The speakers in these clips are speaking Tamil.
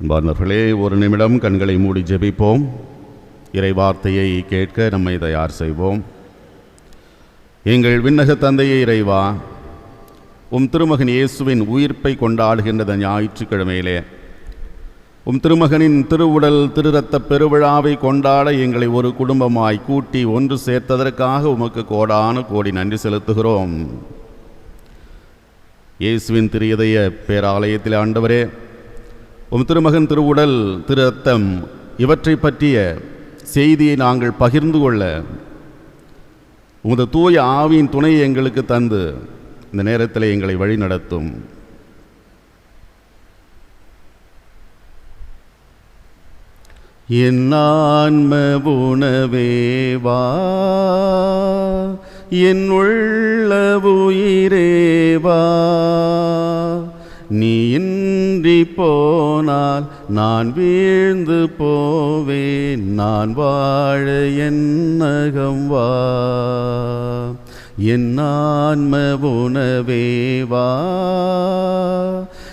அன்பார்ந்தவர்களே ஒரு நிமிடம் கண்களை மூடி ஜெபிப்போம். இறை வார்த்தையை கேட்க நம்மை தயார் செய்வோம். எங்கள் விண்ணக தந்தையை இறைவா உம் திருமகன் இயேசுவின் உயிர்ப்பை கொண்டாடுகின்றது ஞாயிற்றுக்கிழமையிலே. உம் திருமகனின் திருவுடல் திருரத்த பெருவிழாவை கொண்டாட எங்களை ஒரு குடும்பமாய் கூட்டி ஒன்று சேர்த்ததற்காக உமக்கு கோடான கோடி நன்றி செலுத்துகிறோம். இயேசுவின் திரியதைய பேராலயத்தில் ஆண்டவரே உம் திருமகன் திருவுடல் திரு ரத்தம் இவற்றை பற்றிய செய்தியை நாங்கள் பகிர்ந்து கொள்ள உமது தூய ஆவியின் துணையை எங்களுக்கு தந்து இந்த நேரத்தில் எங்களை வழிநடத்தும் என் ஆன்ம உணவேவா என் உள்ள உயிரேவா நீ இன்றி போனால் நான் வீழ்ந்து போவேன். நான் வாழ என்னகம் வா. என் ஆன்ம உணவேவா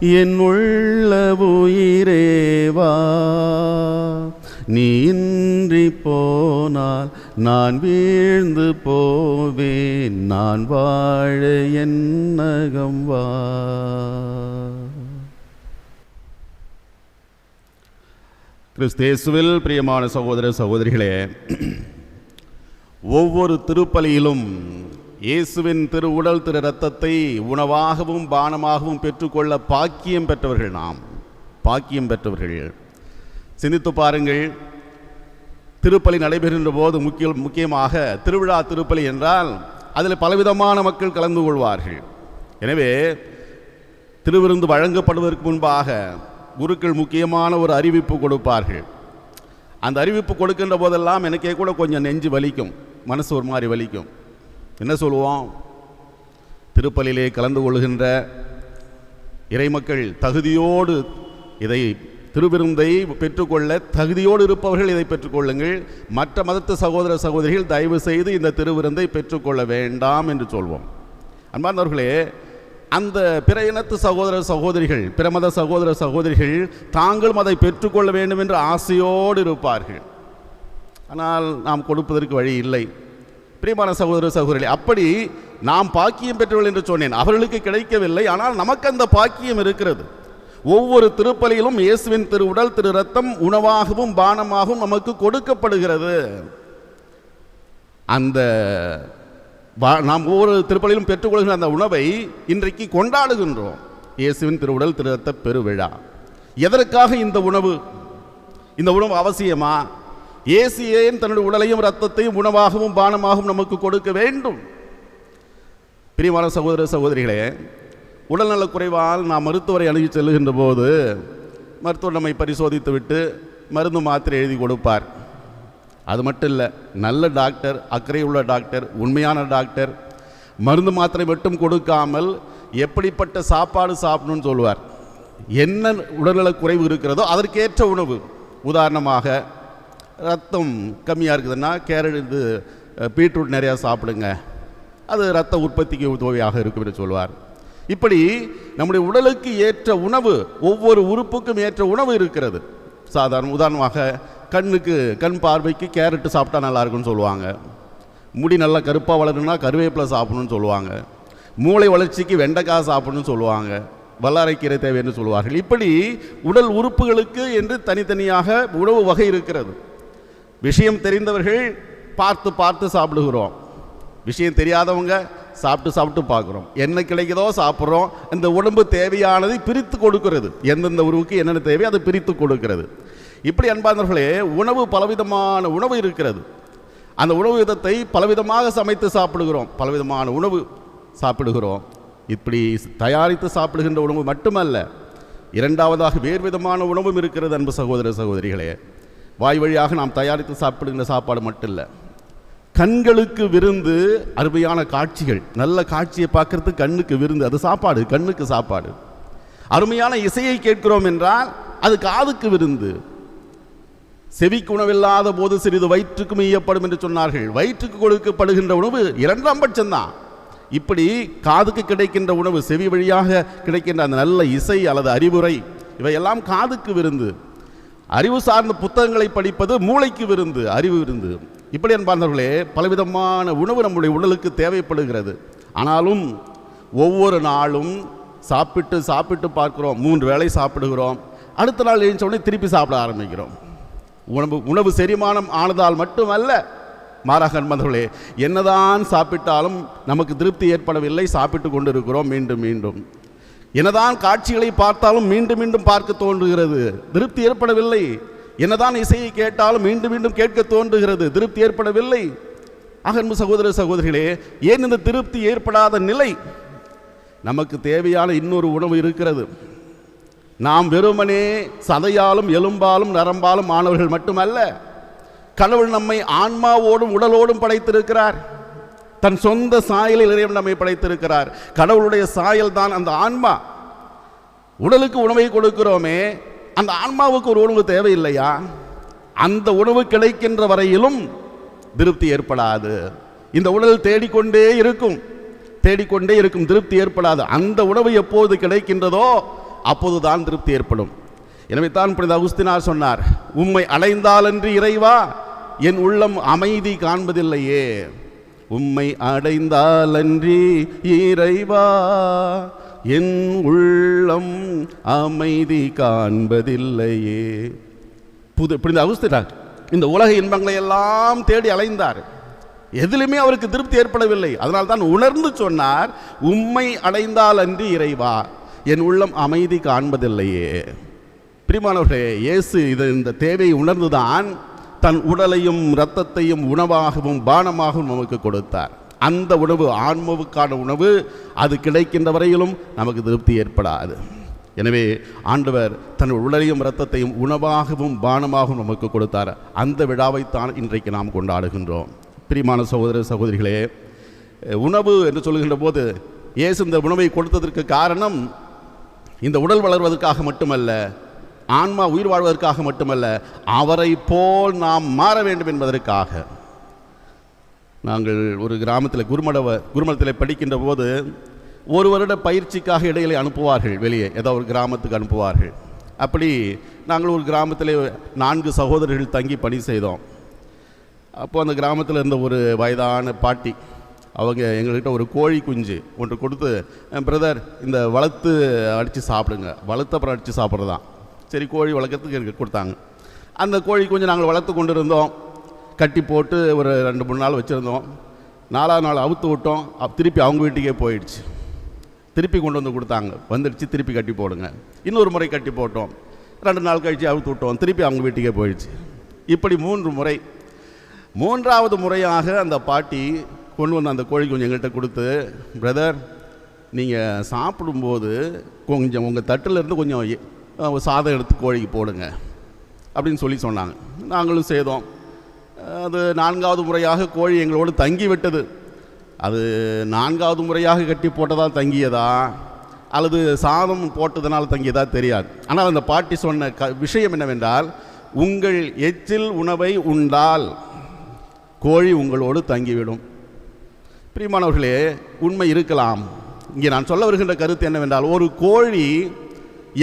என் உள்ள உயிரேவா நீ இன்றி போனால் நான் வீழ்ந்து போவேன். நான் வாழ என்னகம் வா. கிறிஸ்தேசுவில் பிரியமான சகோதர சகோதரிகளே ஒவ்வொரு திருப்பலியிலும் இயேசுவின் திரு உடல் திரு ரத்தத்தை உணவாகவும் பானமாகவும் பெற்றுக்கொள்ள பாக்கியம் பெற்றவர்கள் நாம். பாக்கியம் பெற்றவர்கள். சிந்தித்து பாருங்கள் திருப்பலி நடைபெறுகின்ற போது முக்கிய முக்கியமாக திருவிழா திருப்பலி என்றால் அதில் பலவிதமான மக்கள் கலந்து கொள்வார்கள். எனவே திருவிருந்து வழங்கப்படுவதற்கு முன்பாக குருக்கள் முக்கியமான ஒரு அறிவிப்பு கொடுப்பார்கள். அந்த அறிவிப்பு கொடுக்கின்ற போதெல்லாம் எனக்கே கூட கொஞ்சம் நெஞ்சு வலிக்கும். மனசு ஒரு மாதிரி வலிக்கும். என்ன சொல்லுவோம்? திருப்பலிலே கலந்து கொள்கின்ற இறைமக்கள் தகுதியோடு இதை திருவிருந்தை பெற்றுக்கொள்ள தகுதியோடு இருப்பவர்கள் இதை பெற்றுக்கொள்ளுங்கள். மற்ற மதத்து சகோதர சகோதரிகள் தயவு செய்து இந்த திருவிருந்தை பெற்றுக்கொள்ள வேண்டாம் என்று சொல்வோம். அன்பார்ந்தவர்களே அந்த பிற இனத்து சகோதர சகோதரிகள் பிற மத சகோதர சகோதரிகள் தாங்களும் அதை பெற்றுக்கொள்ள வேண்டும் என்று ஆசையோடு இருப்பார்கள். ஆனால் நாம் கொடுப்பதற்கு வழி இல்லை. பிரியமான சகோதர சகோதரி அப்படி நாம் பாக்கியம் பெற்றவர்கள் என்று சொன்னேன். அவர்களுக்கு கிடைக்கவில்லை ஆனால் நமக்கு அந்த பாக்கியம் இருக்கிறது. ஒவ்வொரு திருப்பலியிலும் இயேசுவின் திரு உடல் திரு ரத்தம் உணவாகவும் பானமாகவும் நமக்கு கொடுக்கப்படுகிறது. அந்த நாம் ஒவ்வொரு திருப்பலியிலும் பெற்றுக்கொள்கிற அந்த உணவை இன்றைக்கு கொண்டாடுகின்றோம். இயேசுவின் திருவுடல் திரு ரத்த பெருவிழா. எதற்காக இந்த உணவு? இந்த உணவு அவசியமா? இயேசு ஏன் தன்னுடைய உடலையும் ரத்தத்தையும் உணவாகவும் பானமாகவும் நமக்கு கொடுக்க வேண்டும்? பிரியமான சகோதர சகோதரிகளே உடல்நலக் குறைவால் நாம் மருத்துவரை அணுகி செல்லுகின்ற போது மருத்துவர் நம்மை பரிசோதித்து விட்டு மருந்து மாத்திரை எழுதி கொடுப்பார். அது மட்டும் இல்லை நல்ல டாக்டர் அக்கறை உள்ள டாக்டர் உண்மையான டாக்டர் மருந்து மாத்திரை மட்டும் கொடுக்காமல் எப்படிப்பட்ட சாப்பாடு சாப்பிடணும்னு சொல்லுவார். என்ன உடல்நலக் குறைவு இருக்கிறதோ அதற்கேற்ற உணவு. உதாரணமாக ரத்தம் கம்மியாக இருக்குதுன்னா கேரட் இது பீட்ரூட் நிறையா சாப்பிடுங்க. அது ரத்த உற்பத்திக்கு உதவியாக இருக்கும் என்று சொல்வார் இப்படி நம்முடைய உடலுக்கு ஏற்ற உணவு ஒவ்வொரு உறுப்புக்கும் ஏற்ற உணவு இருக்கிறது. சாதாரண உதாரணமாக கண்ணுக்கு கண் பார்வைக்கு கேரட்டு சாப்பிட்டா நல்லாயிருக்குன்னு சொல்லுவாங்க. முடி நல்லா கருப்பாக வளரணும்னா கருவேப்பிலை சாப்பிடணும்னு சொல்லுவாங்க. மூளை வளர்ச்சிக்கு வெண்டைக்காய் சாப்பிடணும்னு சொல்லுவாங்க. வல்லாரைக்கீரை தேவைன்னு சொல்லுவார்கள். இப்படி உடல் உறுப்புகளுக்கு என்று தனித்தனியாக உணவு வகை இருக்கிறது. விஷயம் தெரிந்தவர்கள் பார்த்து பார்த்து சாப்பிடுகிறோம். விஷயம் தெரியாதவங்க சாப்பிட்டு சாப்பிட்டு பார்க்குறோம். என்ன கிடைக்குதோ சாப்பிட்றோம். இந்த உடம்பு தேவையானதை பிரித்து கொடுக்கிறது. எந்தெந்த உருவுக்கு என்னென்ன தேவையோ அதை பிரித்து கொடுக்கிறது. இப்படி அன்பார்ந்தவர்களே உணவு பலவிதமான உணவு இருக்கிறது. அந்த உணவு விதத்தை பலவிதமாக சமைத்து சாப்பிடுகிறோம். பலவிதமான உணவு சாப்பிடுகிறோம். இப்படி தயாரித்து சாப்பிடுகின்ற உணவு மட்டுமல்ல இரண்டாவதாக வேறு விதமான உணவும் இருக்கிறது அன்பு சகோதர சகோதரிகளே. வாய் வழியாக நாம் தயாரித்து சாப்பிடுகின்ற சாப்பாடு மட்டும் இல்லை கண்களுக்கு விருந்து அருமையான காட்சிகள். நல்ல காட்சியை பார்க்கறது கண்ணுக்கு விருந்து. அது சாப்பாடு கண்ணுக்கு சாப்பாடு. அருமையான இசையை கேட்கிறோம் என்றால் அது காதுக்கு விருந்து. செவிக்கு உணவில்லாத போது சிறிது வயிற்றுக்கும் ஈயப்படும் என்று சொன்னார்கள். வயிற்றுக்கு கொடுக்கப்படுகின்ற உணவு இரண்டாம் பட்சம்தான். இப்படி காதுக்கு கிடைக்கின்ற உணவு செவி வழியாக கிடைக்கின்ற அந்த நல்ல இசை அல்லது அறிவுரை இவையெல்லாம் காதுக்கு விருந்து. அறிவு சார்ந்த புத்தகங்களை படிப்பது மூளைக்கு விருந்து அறிவு விருந்து. இப்படி அன்பார்ந்தவர்களே பலவிதமான உணவு நம்முடைய உடலுக்கு தேவைப்படுகிறது. ஆனாலும் ஒவ்வொரு நாளும் சாப்பிட்டு சாப்பிட்டு பார்க்குறோம். மூன்று வேளை சாப்பிடுகிறோம். அடுத்த நாள் எழுந்த உடனே திருப்பி சாப்பிட ஆரம்பிக்கிறோம். உணவு உணவு செரிமானம் ஆனதால் மட்டுமல்ல மாறாக நண்பர்களே என்னதான் சாப்பிட்டாலும் நமக்கு திருப்தி ஏற்படவில்லை சாப்பிட்டு கொண்டு இருக்கிறோம் மீண்டும் மீண்டும். என்னதான் காட்சிகளை பார்த்தாலும் மீண்டும் மீண்டும் பார்க்க தோன்றுகிறது திருப்தி ஏற்படவில்லை. என்னதான் இசையை கேட்டாலும் மீண்டும் மீண்டும் கேட்க தோன்றுகிறது திருப்தி ஏற்படவில்லை. அகன்பு சகோதர சகோதரிகளே ஏன் இந்த திருப்தி ஏற்படாத நிலை? நமக்கு தேவையான இன்னொரு உணவு இருக்கிறது. நாம் வெறுமனே சதையாலும் எலும்பாலும் நரம்பாலும் ஆனவர்கள் மட்டுமல்ல கடவுள் நம்மை ஆன்மாவோடும் உடலோடும் படைத்திருக்கிறார். தன் சொந்த சாயலில் இறைவன் நம்மை படைத்திருக்கிறார். கடவுளுடைய சாயல் தான் அந்த ஆன்மா. உடலுக்கு உணவை கொடுக்கிறோமே அந்த ஆன்மாவுக்கு ஒரு உணவு தேவையில்லையா? அந்த உணவு கிடைக்கின்ற வரையிலும் திருப்தி ஏற்படாது. இந்த உடல் தேடிக்கொண்டே இருக்கும். தேடிக்கொண்டே இருக்கும் திருப்தி ஏற்படாது. அந்த உணவு எப்போது கிடைக்கின்றதோ அப்போதுதான் திருப்தி ஏற்படும். எனவே தான் புனித அகுஸ்தினார் சொன்னார் உம்மை அடைந்தாலன்றி இறைவா என் உள்ளம் அமைதி காண்பதில்லையே. உம்மை அடைந்தாலன்றி இறைவா என் உள்ளம் அமைதி காண்பதில்லையே. புது புனித அகுஸ்தினார் இந்த உலக இன்பங்களை எல்லாம் தேடி அலைந்தார். எதிலுமே அவருக்கு திருப்தி ஏற்படவில்லை. அதனால் தான் உணர்ந்து சொன்னார் உம்மை அடைந்தால் அன்றி இறைவா. என் உள்ளம் அமைதி காண்பதில்லையே. பிரிமானவர்களே இயேசு இது இந்த தேவையை உணர்ந்துதான் தன் உடலையும் இரத்தத்தையும் உணவாகவும் பானமாகவும் நமக்கு கொடுத்தார். அந்த உணவு ஆன்மாவுக்கான உணவு அது கிடைக்கின்ற வரையிலும் நமக்கு திருப்தி ஏற்படாது. எனவே ஆண்டவர் தன் உடலையும் இரத்தத்தையும் உணவாகவும் பானமாகவும் நமக்கு கொடுத்தார். அந்த விழாவைத்தான் இன்றைக்கு நாம் கொண்டாடுகின்றோம். பிரிமான சகோதர சகோதரிகளே உணவு என்று சொல்கின்ற போது இயேசு இந்த உணவை கொடுத்ததற்கு காரணம் இந்த உடல் வளர்வதற்காக மட்டுமல்ல ஆன்மா உயிர் வாழ்வதற்காக மட்டுமல்ல அவரை போல் நாம் மாற வேண்டும் என்பதற்காக. நாங்கள் ஒரு கிராமத்தில் குருமடவ குருமடத்தில் படிக்கின்ற போது ஒரு வருட பயிற்சிக்காக இடையிலே அனுப்புவார்கள் வெளியே ஏதோ ஒரு கிராமத்துக்கு அனுப்புவார்கள். அப்படி நாங்கள் ஒரு கிராமத்தில் நான்கு சகோதரர்கள் தங்கி பணி செய்தோம். அப்போது அந்த கிராமத்தில் இருந்த ஒரு வயதான பாட்டி அவங்க எங்கள்கிட்ட ஒரு கோழி குஞ்சு ஒன்று கொடுத்து பிரதர் இந்த வளர்த்து அடித்து சாப்பிடுங்க. வளர்த்து அப்புறம் அடித்து சாப்பிட்றதான். சரி கோழி வளர்க்கறதுக்கு எனக்கு கொடுத்தாங்க. அந்த கோழி குஞ்சு நாங்கள் வளர்த்து கொண்டு இருந்தோம் கட்டி போட்டு ஒரு ரெண்டு மூணு நாள் வச்சுருந்தோம். நாலாவது நாள் அவுத்து விட்டோம். திருப்பி அவங்க வீட்டுக்கே போயிடுச்சு. திருப்பி கொண்டு வந்து கொடுத்தாங்க. வந்துடுச்சு திருப்பி கட்டி போடுங்க. இன்னொரு முறை கட்டி போட்டோம். ரெண்டு நாள் கழித்து அவுத்து விட்டோம். திருப்பி அவங்க வீட்டுக்கே போயிடுச்சு. இப்படி மூன்று முறை மூன்றாவது முறையாக அந்த பாட்டி கொண்டு வந்து அந்த கோழி கொஞ்சம் எங்கள்கிட்ட கொடுத்து பிரதர் நீங்கள் சாப்பிடும்போது கொஞ்சம் உங்கள் தட்டில் இருந்து கொஞ்சம் சாதம் எடுத்து கோழிக்கு போடுங்க. அப்படின்னு சொல்லி சொன்னாங்க. நாங்களும் செய்தோம். அது நான்காவது முறையாக கோழி எங்களோடு தங்கி விட்டது. அது நான்காவது முறையாக கட்டி போட்டதால் தங்கியதா? அல்லது சாதம் போட்டதனால் தங்கியதா தெரியாது. ஆனால் அந்த பாட்டி சொன்ன க விஷயம் என்னவென்றால் உங்கள் எச்சில் உணவை உண்டால் கோழி உங்களோடு தங்கிவிடும். பிரியமானவர்களே உண்மை இருக்கலாம். இங்கே நான் சொல்ல வருகின்ற கருத்து என்னவென்றால் ஒரு கோழி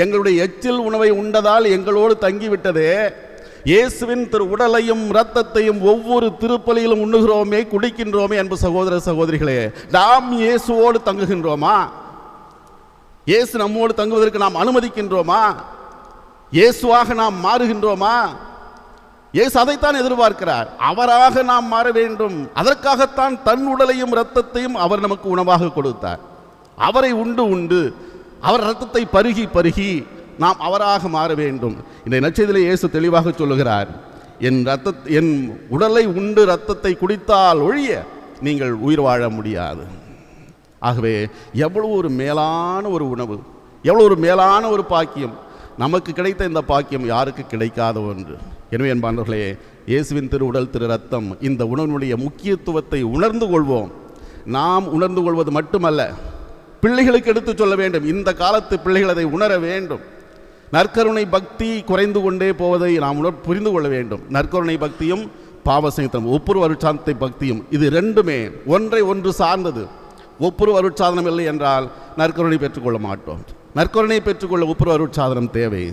எங்களுடைய எச்சில் உணவை உண்டதால் எங்களோடு தங்கிவிட்டதே. இயேசுவின் திரு உடலையும் இரத்தத்தையும் ஒவ்வொரு திருப்பலியிலும் உண்ணுகிறோமே குடிக்கின்றோமே அன்பு சகோதர சகோதரிகளே நாம் இயேசுவோடு தங்குகின்றோமா? இயேசு நம்மோடு தங்குவதற்கு நாம் அனுமதிக்கின்றோமா? இயேசுவாக நாம் மாறுகின்றோமா? இயேசு அதைத்தான் எதிர்பார்க்கிறார். அவராக நாம் மாற வேண்டும். அதற்காகத்தான் தன் உடலையும் இரத்தத்தையும் அவர் நமக்கு உணவாக கொடுத்தார். அவரை உண்டு உண்டு அவர் இரத்தத்தை பருகி பருகி நாம் அவராக மாற வேண்டும். இந்த நச்சதிலே இயேசு தெளிவாக சொல்லுகிறார். என் ரத்த என் உடலை உண்டு இரத்தத்தை குடித்தால் ஒழிய நீங்கள் உயிர் வாழ முடியாது. ஆகவே எவ்வளவு ஒரு மேலான ஒரு உணவு எவ்வளோ ஒரு மேலான ஒரு பாக்கியம் நமக்கு கிடைத்த இந்த பாக்கியம் யாருக்கு கிடைக்காத ஒன்று. எனவே என்பார்களே இயேசுவின் திரு உடல் திரு ரத்தம் இந்த உணவினுடைய முக்கியத்துவத்தை உணர்ந்து கொள்வோம். நாம் உணர்ந்து கொள்வது மட்டுமல்ல பிள்ளைகளுக்கு எடுத்துச் சொல்ல வேண்டும். இந்த காலத்து பிள்ளைகள் அதை உணர வேண்டும். நற்கருணை பக்தி குறைந்து கொண்டே போவதை நாம் உணர் புரிந்து கொள்ள வேண்டும். நற்கருணை பக்தியும் பாவசங்கத்தனம் ஒப்புரு அருட்சாந்தத்தை பக்தியும் இது ரெண்டுமே ஒன்றை ஒன்று சார்ந்தது. ஒப்புரு அருட்சாதனம் இல்லை என்றால் நற்கருணை பெற்றுக்கொள்ள மாட்டோம். நற்கருணை பெற்றுக்கொள்ள ஒப்புரவு அருட்சாதனம் தேவை.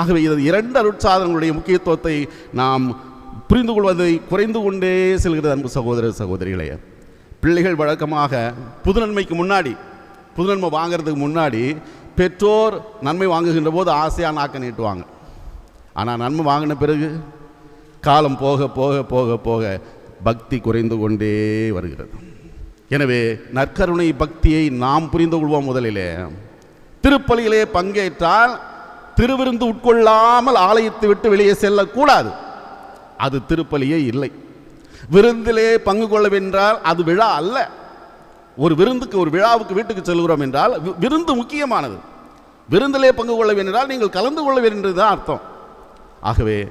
ஆகவே இது இரண்டு அருட்சாதனங்களுடைய முக்கியத்துவத்தை நாம் புரிந்து கொள்வதை குறைந்து கொண்டே செல்கிறது அன்பு சகோதர சகோதரிகளே. பிள்ளைகள் வழக்கமாக புது நன்மைக்கு முன்னாடி புது நன்மை வாங்குறதுக்கு முன்னாடி பெற்றோர் நன்மை வாங்குகின்ற போது ஆசையாக நாக்க நீட்டுவாங்க. ஆனால் நன்மை வாங்கின பிறகு காலம் போக போக போக போக பக்தி குறைந்து கொண்டே வருகிறது. எனவே நற்கருணை பக்தியை நாம் புரிந்து கொள்வோம் முதலிலே. திருப்பலியிலே பங்கேற்றால் திருவிருந்து உட்கொள்ளாமல் ஆலயத்தை விட்டு வெளியே செல்லக்கூடாது. அது திருப்பலியே இல்லை. விருந்திலே பங்கு கொள்ளவென்றால் அது விழா அல்ல. ஒரு விருந்துக்கு ஒரு விழாவுக்கு வீட்டுக்கு செல்கிறோம் என்றால் வி- விருந்து முக்கியமானது. விருந்திலே பங்கு கொள்ள வேண்டால் நீங்கள் கலந்து கொள்ள வேண்டும் தான் அர்த்தம். ஆகவே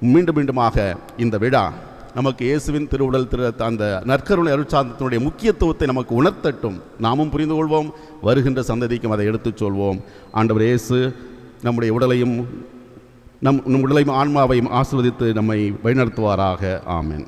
மீண்டும் மீண்டுமாக இந்த விழா நமக்கு இயேசுவின் திருவுடல் திரு அந்த நற்கருணை அருட்சாந்தத்தினுடைய முக்கியத்துவத்தை நமக்கு உணர்த்தட்டும். நாமும் புரிந்து கொள்வோம். வருகின்ற சந்ததிக்கும் அதை எடுத்துச் சொல்வோம். ஆண்டவர் இயேசு நம்முடைய உடலையும் நம் நம் உடலையும் ஆன்மாவையும் ஆசிர்வதித்து நம்மை வழிநடத்துவாராக. ஆமேன்.